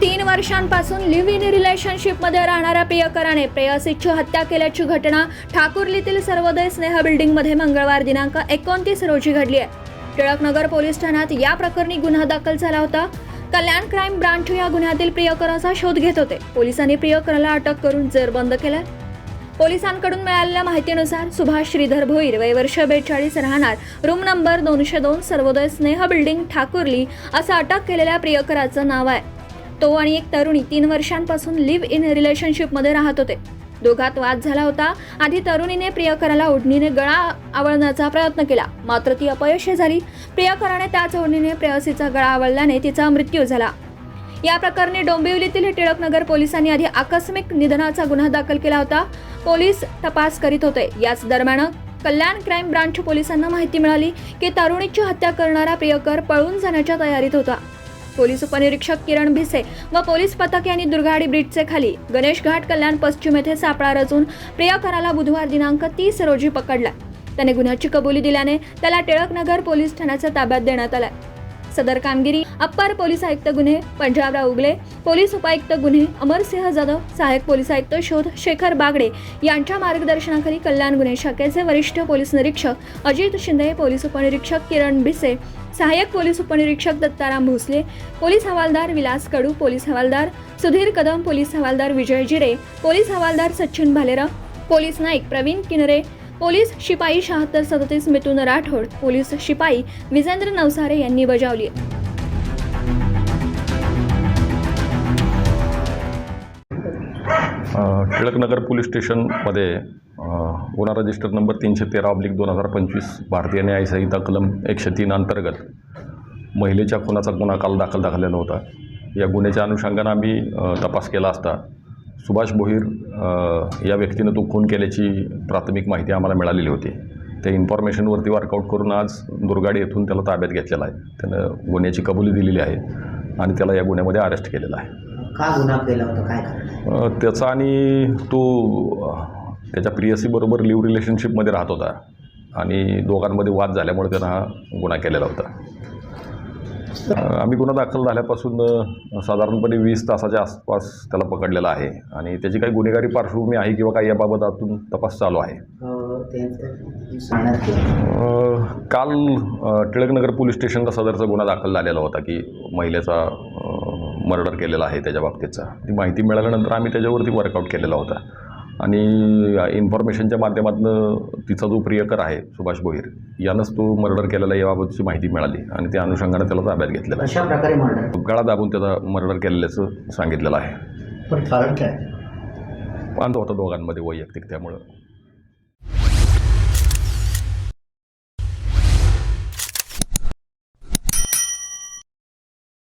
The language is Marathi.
तीन वर्षांपासून लिव्ह इन रिलेशनशिपमध्ये राहणाऱ्या प्रियकराने प्रेयसीची हत्या केल्याची घटना ठाकुर्लीतील सर्वोदय स्नेह बिल्डिंगमध्ये मंगळवार दिनांक एकोणतीस रोजी घडली आहे. टिळकनगर पोलीस ठाण्यात या प्रकरणी गुन्हा दाखल झाला होता. कल्याण क्राईम ब्रांच या गुन्ह्यातील प्रियकराचा शोध घेत होते. पोलिसांनी प्रियकराला अटक करून जेरबंद केला पोलिसांकडून मिळालेल्या माहितीनुसार सुभाष श्रीधर भोईर वय वर्ष बेचाळीस राहणार. रूम नंबर दोनशे दोन सर्वोदय स्नेह बिल्डिंग ठाकुर्ली असं अटक केलेल्या प्रियकराचं नाव आहे. तो आणि एक तरुणी तीन वर्षांपासून लिव्ह इन रिलेशनशिपमध्ये राहत होते. दोघात वाद झाला होता. आधी तरुणीने प्रियकराला ओढणीने गळा आवळण्याचा प्रयत्न केला. मात्र ती अपयशी झाली. प्रियकराने त्याच ओढणीने प्रेयसीचा गळा आवळल्याने तिचा मृत्यू झाला. या प्रकरणी डोंबिवलीतील टिळकनगर पोलिसांनी आधी आकस्मिक निधनाचा गुन्हा दाखल केला होता. पोलीस तपास करीत होते. याच दरम्यान कल्याण क्राईम ब्रांच पोलिसांना माहिती मिळाली की तरुणीची हत्या करणारा प्रियकर पळून जाण्याच्या तयारीत होता. पोलीस उपनिरीक्षक किरण भिसे व पोलीस पथक यांनी दुर्गाडी ब्रिजचे खाली गणेश घाट कल्याण पश्चिम येथे सापळा रचून प्रियकराला बुधवार दिनांक तीस रोजी पकडला. त्याने गुन्ह्याची कबुली दिल्याने त्याला टिळकनगर पोलीस ठाण्याच्या ताब्यात देण्यात आलाय. सदर कामगिरी अप्पर पोलीस आयुक्त गुन्हे पंजाबराव उगले पोलीस उपायुक्त गुन्हे अमरसिंह जाधव सहाय्यक पोलीस आयुक्त शोध शेखर बागडे यांच्या मार्गदर्शनाखाली कल्याण गुन्हे शाखेचे वरिष्ठ पोलीस निरीक्षक अजित शिंदे पोलीस उपनिरीक्षक किरण भिसे सहाय्यक पोलीस उपनिरीक्षक दत्ताराम भोसले पोलीस हवालदार विलास कडू पोलीस हवालदार सुधीर कदम पोलीस हवालदार विजय जिरे पोलीस हवालदार सचिन भालेराव पोलीस नाईक प्रवीण किनरे पोलीस शिपाई शहात्तर सदतीस मिथुन राठोड पोलीस शिपाई विजेंद्र नवसारे यांनी बजावली आहे टिळकनगर पोलीस स्टेशनमध्ये गुन्हा रजिस्टर नंबर तीनशे तेरा ऑब्लिक दोन हजार पंचवीस भारतीय न्यायसंहिता कलम एकशे तीन अंतर्गत महिलेच्या खुनाचा गुन्हा काल दाखल झालेला होता. या गुन्ह्याच्या अनुषंगानं आम्ही तपास केला असता सुभाष भोईर या व्यक्तीनं तो खून केल्याची प्राथमिक माहिती आम्हाला मिळालेली होती. त्या इन्फॉर्मेशनवरती वर्कआउट करून आज दुर्गाडी येथून त्याला ताब्यात घेतलेला आहे. त्यानं गुन्ह्याची कबुली दिलेली आहे आणि त्याला या गुन्ह्यामध्ये अरेस्ट केलेलं आहे. का गुन्हा केला होता? काय त्याचा आणि तो त्याच्या प्रियसीबरोबर लिव्ह रिलेशनशिपमध्ये राहत होता. आणि दोघांमध्ये वाद झाल्यामुळे त्यानं हा गुन्हा केलेला होता. आम्ही गुन्हा दाखल झाल्यापासून साधारणपणे वीस तासाच्या आसपास त्याला पकडलेला आहे. आणि त्याची काही गुन्हेगारी पार्श्वभूमी आहे किंवा काही याबाबत आतून तपास चालू आहे. सांगण्यात केलं टिळकनगर पोलीस स्टेशनला सदरचा गुन्हा दाखल झालेला होता की महिलेचा मर्डर केलेला आहे त्याच्या बाबतीतचा. ती माहिती मिळाल्यानंतर आम्ही त्याच्यावरती वर्कआउट केलेला होता. आणि इन्फॉर्मेशनच्या माध्यमातून तिचा जो प्रियकर आहे सुभाष भोईर यानंच तो मर्डर केलेला याबाबतची माहिती मिळाली आणि त्या अनुषंगाने त्याला ताब्यात घेतलेला अशा प्रकारे मर्डर? गळा दाबून त्याचा मर्डर केलेल्याचं सांगितलेलं आहे. पण कारण काय? वांद होता दोघांमध्ये वैयक्तिक त्यामुळं.